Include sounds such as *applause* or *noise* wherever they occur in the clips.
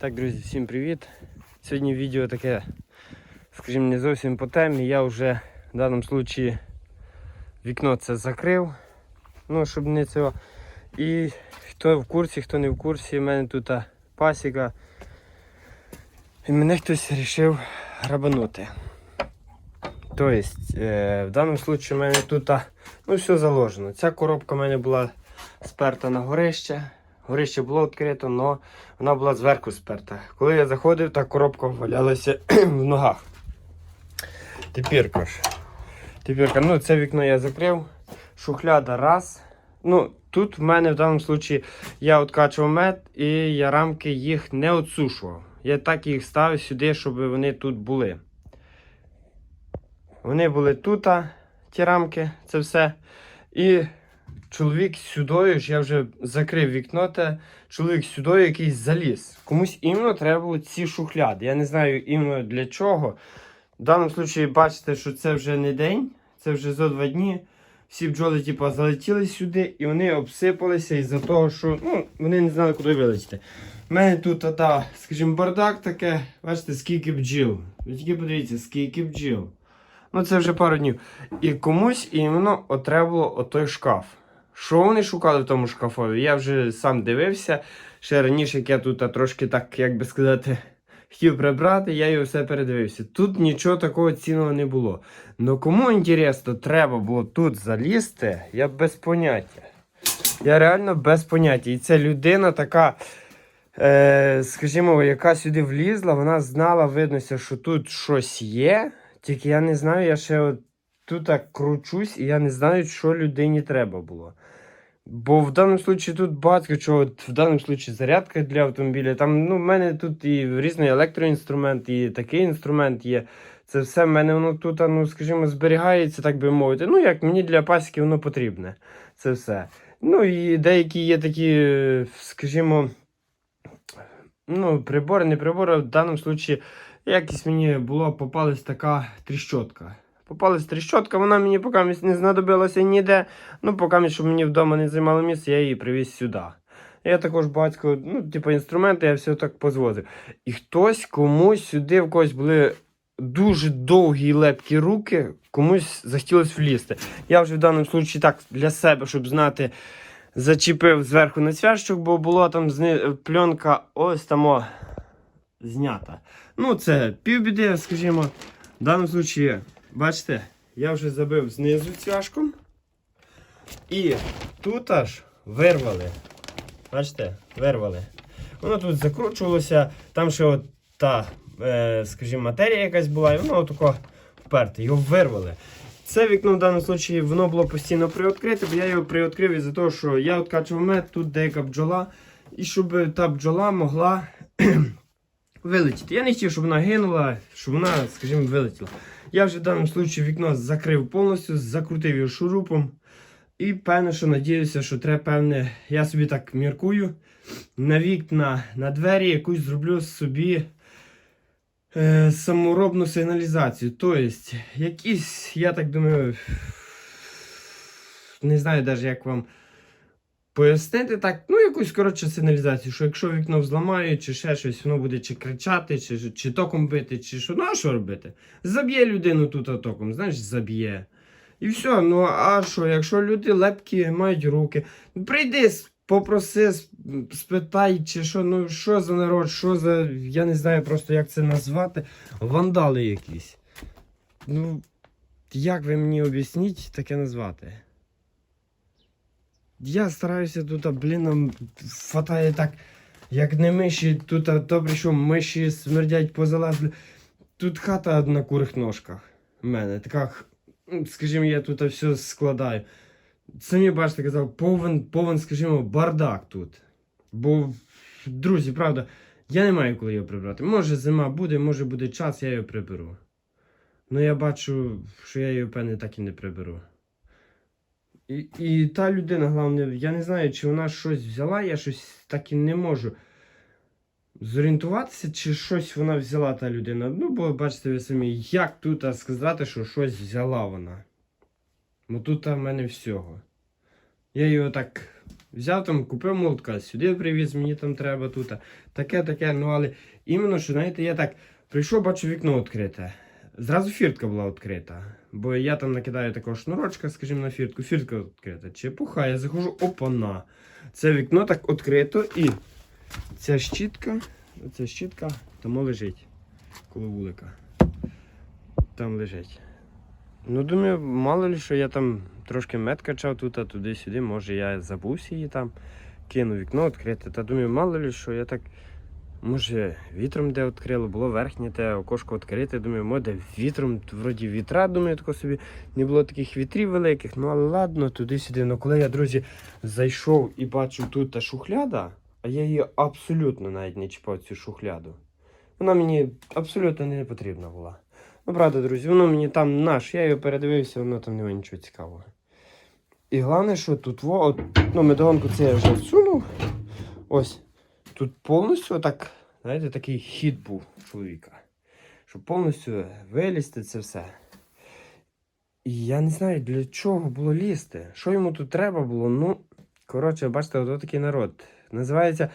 Так, друзі, всім привіт. Сьогодні відео таке, скажімо, не зовсім по темі. Я вже в даному случаї вікно це закрив. Ну, щоб не цього. І хто в курсі, хто не в курсі, в мене тут пасіка. І мене хтось вирішив грабанути. Тобто, е, в даному случаї в мене тут ну, все заложено. Ця коробка в мене була сперта на горище. Горище було відкрито, але вона була зверху сперта. Коли я заходив, та коробка валялася *clears throat* в ногах. Тепер ж. Тепер, ну це вікно я закрив. Шухляда раз. Ну, тут в мене в даному випадку я откачував мед і я рамки їх не отсушував. Я так їх ставив сюди, щоб вони тут були. Вони були тут, ті рамки, це все. І чоловік сюдою ж я вже закрив вікно, та чоловік сюдою якийсь заліз. Комусь іменно треба було ці шухляди. Я не знаю іменно для чого. В даному випадку бачите, що це вже не день, це вже зо два дні. Всі бджоли типу, залетіли сюди і вони обсипалися із-за того, що ну, вони не знали, куди вилетіти. У мене тут, та, скажімо, бардак таке, бачите, скільки бджіл. Ви тільки подивіться, скільки бджіл. Ну, це вже пару днів. І комусь іменно треба було отой шкаф. Що вони шукали в тому шкафові? Я вже сам дивився. Ще раніше, як я тут трошки так, як би сказати, *laughs* хотів прибрати, я його все передивився. Тут нічого такого цінного не було. Ну кому інтересно, треба було тут залізти, я без поняття. Я реально без поняття. І це людина така, е, скажімо, яка сюди влізла, вона знала, виднося, що тут щось є. Тільки я не знаю, я ще от тут так кручусь, і я не знаю, що людині треба було. Бо в даному випадку тут багато чого, в даному випадку зарядка для автомобіля. Там, ну, в мене тут і різний електроінструмент, і такий інструмент є. Це все в мене воно тут, ну, скажімо, зберігається, так би мовити. Ну, як мені для пасіки воно потрібне. Це все. Ну і деякі є такі, е, скажімо, ну, прибори, не прибори, в даному випадку якось мені було попалась така тріщотка. Попалась тріщотка, вона мені поки не знадобилася ніде. Ну, поки щоб мені вдома не займало місце, я її привіз сюди. Я також батько, ну, типу, інструменти, я все так позвозив. І хтось комусь сюди в когось були дуже довгі і лепкі руки, комусь захотілося влізти. Я вже в даному випадку так для себе, щоб знати, зачепив зверху на цвяшчик, бо була там пленка ось там знята. Ну, це півбіди, скажімо. В даному випадку, бачите, я вже забив знизу цвяшком. І тут аж вирвали. Бачите, вирвали. Воно тут закручувалося, там ще от та, е, скажімо, матерія якась була, і воно отако вперте, його вирвали. Це вікно в даному випадку воно було постійно приоткрите, бо я його приоткрив із-за того, що я откачував мед, тут деяка бджола, і щоб та бджола могла *clears throat* вилетіти. Я не хотів, щоб вона гинула, щоб вона, скажімо, вилетіла. Я вже в даному випадку вікно закрив повністю, закрутив його шурупом. І певно, що надіюся, що треба, певне, я собі так міркую. На вікна, на двері якусь зроблю собі е, саморобну сигналізацію. Тобто, якісь, я так думаю, не знаю навіть, як вам пояснити так. Ну, якусь коротше сигналізацію, що якщо вікно взламають, чи ще щось, воно буде чи кричати, чи, чи током бити, чи що. Ну, а що робити? Заб'є людину тут током, знаєш, заб'є. І все, ну а що, якщо люди лепкі мають руки, ну, прийди, попроси, спитай, чи що, ну що за народ, що за. Я не знаю просто як це назвати. Вандали якісь. Ну, як ви мені об'ясніть таке назвати? Я стараюся тут, блін, нам так, як не миші, тут добре, що миші смердять позалазли. Тут хата на курих ножках. У мене така скажімо, я тут все складаю. Самі бачите, казав, повен, повен, скажімо, бардак тут. Бо, друзі, правда, я не маю коли його прибрати. Може зима буде, може буде час, я його приберу. Ну я бачу, що я його, певне, так і не приберу. І, і та людина, головне, я не знаю, чи вона щось взяла, я щось так і не можу зорієнтуватися, чи щось вона взяла та людина. Ну, бо бачите ви самі, як тут сказати, що щось взяла вона. Бо тут в мене всього. Я його так Взяв там, купив молотка, сюди привіз, мені там треба тут. Таке, таке. Ну але іменно, що знаєте, я так прийшов, бачу вікно відкрите. Зразу фіртка була відкрита. Бо я там накидаю такого шнурочка, скажімо, на фіртку. Фіртка відкрита. Чепуха, я заходжу, опана. Це вікно так відкрито і ця щітка, оця щітка тому лежить. Коло вулика. Там лежить. Ну, думаю, мало ли, що я там трошки мед качав тут, а туди-сюди, може я забувся її там, кинув вікно відкрите. Та думаю, мало ли, що я так, може, вітром де відкрило, було верхнє те окошко відкрите. Думаю, може, вітром, вроді вітра, думаю, тако собі не було таких вітрів великих, ну але ладно, туди-сюди. Ну коли я, друзі, зайшов і бачу тут та шухляда, а я її абсолютно навіть не чіпав цю шухляду. Вона мені абсолютно не потрібна була. Ну, правда, друзі, воно мені там наш, я його передивився, воно там немає нічого цікавого. І головне, що тут во, от, ну, медогонку це я вже всунув. Ось. Тут повністю так, знаєте, такий хід був чоловіка. Щоб повністю вилізти це все. І я не знаю, для чого було лізти. Що йому тут треба було? Ну, коротше, бачите, от такий народ. Називається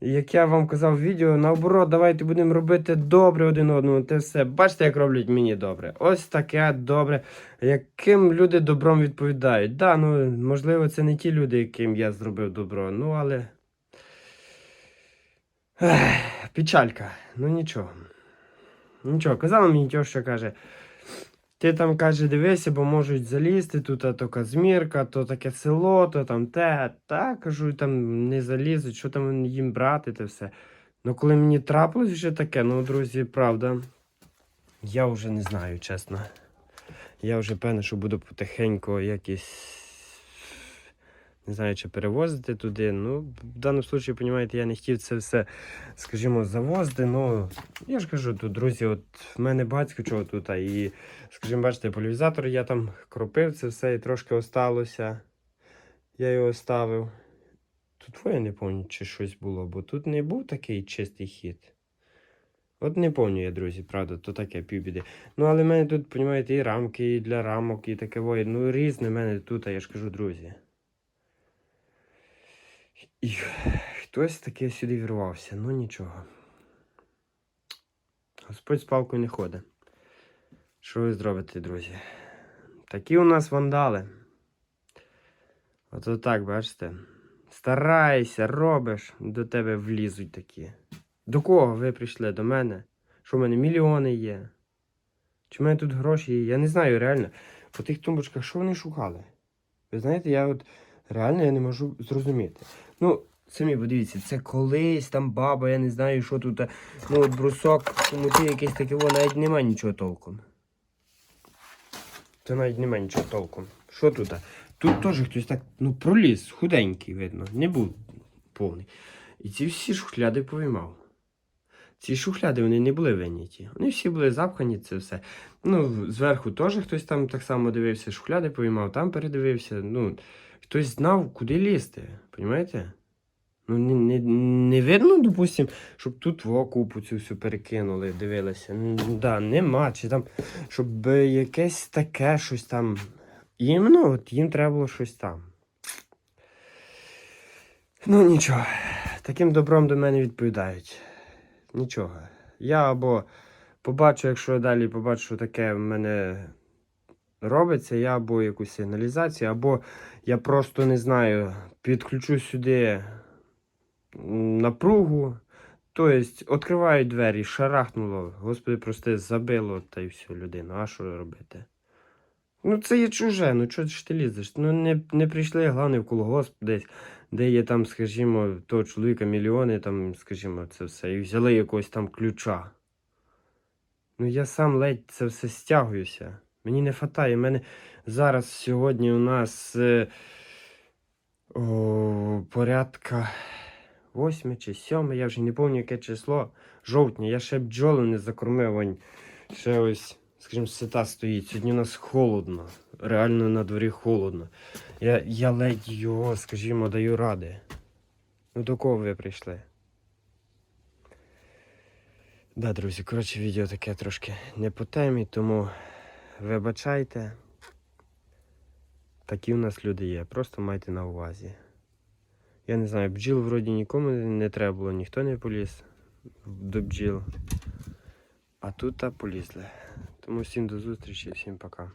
як я вам казав в відео, наоборот, давайте будемо робити добре один одному. Те все. Бачите, як роблять мені добре. Ось таке добре. Яким люди добром відповідають. Да, ну можливо, це не ті люди, яким я зробив добро. Ну, але. Ех, печалька. Ну нічого. Нічого, казала мені тьоща, каже. Ти там каже, дивися, бо можуть залізти, тут а то Казмірка, то таке село, то там те. Та кажу, там не залізуть, що там їм брати, те все. Ну коли мені трапилось вже таке, ну, друзі, правда, я вже не знаю, чесно. Я вже певний, що буду потихеньку якісь. Не знаю, чи перевозити туди. Ну, в даному випадку, розумієте, я не хотів це все, скажімо, завозити. Ну, я ж кажу, тут, друзі, от в мене батько чого тут, і, скажімо, бачите, поляризатор я там кропив це все і трошки осталося. Я його оставив. Тут я не пам'ятаю, чи щось було, бо тут не був такий чистий хід. От не пам'ятаю я, друзі, правда, то таке півбіди. Ну, але в мене тут, розумієте, і рамки, і для рамок, і таке воє. Ну, різне в мене тут, я ж кажу, друзі. І хтось таки сюди вірвався, ну нічого. Господь з палкою не ходить. Що ви зробите, друзі? Такі у нас вандали. Ото так, бачите? Старайся, робиш, до тебе влізуть такі. До кого ви прийшли? До мене? Що в мене мільйони є? Чи в мене тут гроші є? Я не знаю реально. По тих тумбочках, що вони шукали? Ви знаєте, я от реально я не можу зрозуміти. Ну, самі подивіться, це колись там баба, я не знаю, що тут. Ну, от брусок, тому ти якийсь такий, о, навіть немає нічого толком. Це навіть немає нічого толком. Що тут? Тут теж хтось так, ну, проліз, худенький, видно, не був повний. І ці всі шухляди повиймав. Ці шухляди вони не були виняті. Вони всі були запхані, це все. Ну, зверху теж хтось там так само дивився, шухляди повиймав, там передивився. Ну, хтось знав, куди лізти. Понімаєте? Ну, не, не, не видно, допустим, щоб тут в купу цю всю перекинули, дивилися. Да, нема. Чи там, щоб якесь таке щось там. Іменно, от їм треба було щось там. Ну, нічого. Таким добром до мене відповідають. Нічого. Я або побачу, якщо далі побачу, що таке в мене робиться, я або якусь сигналізацію, або я просто не знаю, підключу сюди напругу. Тобто, відкривають двері, шарахнуло, господи, прости, забило та й все людину. А що робити? Ну, це є чуже, ну чого ж ти лізеш? Ну не, не прийшли, головне, в колгосп десь, де є там, скажімо, того чоловіка мільйони, там, скажімо, це все, і взяли якогось там ключа. Ну я сам ледь це все стягуюся. Мені не. У мене зараз сьогодні у нас е, о, порядка восьме чи сьоме, я вже не пам'ятаю, яке число. Жовтня. Я ще бджоли не закормив. Вань. Ще ось, скажімо, сита стоїть. Сьогодні у нас холодно. Реально на дворі холодно. Я, я ледь його, скажімо, даю ради. Ну до кого ви прийшли? Да, друзі, коротше, відео таке трошки не по темі, тому вибачайте. Такі у нас люди є, просто майте на увазі. Я не знаю, бджіл вроді нікому не треба було, ніхто не поліз до бджіл. А тут та полізли. Тому всім до зустрічі, всім пока.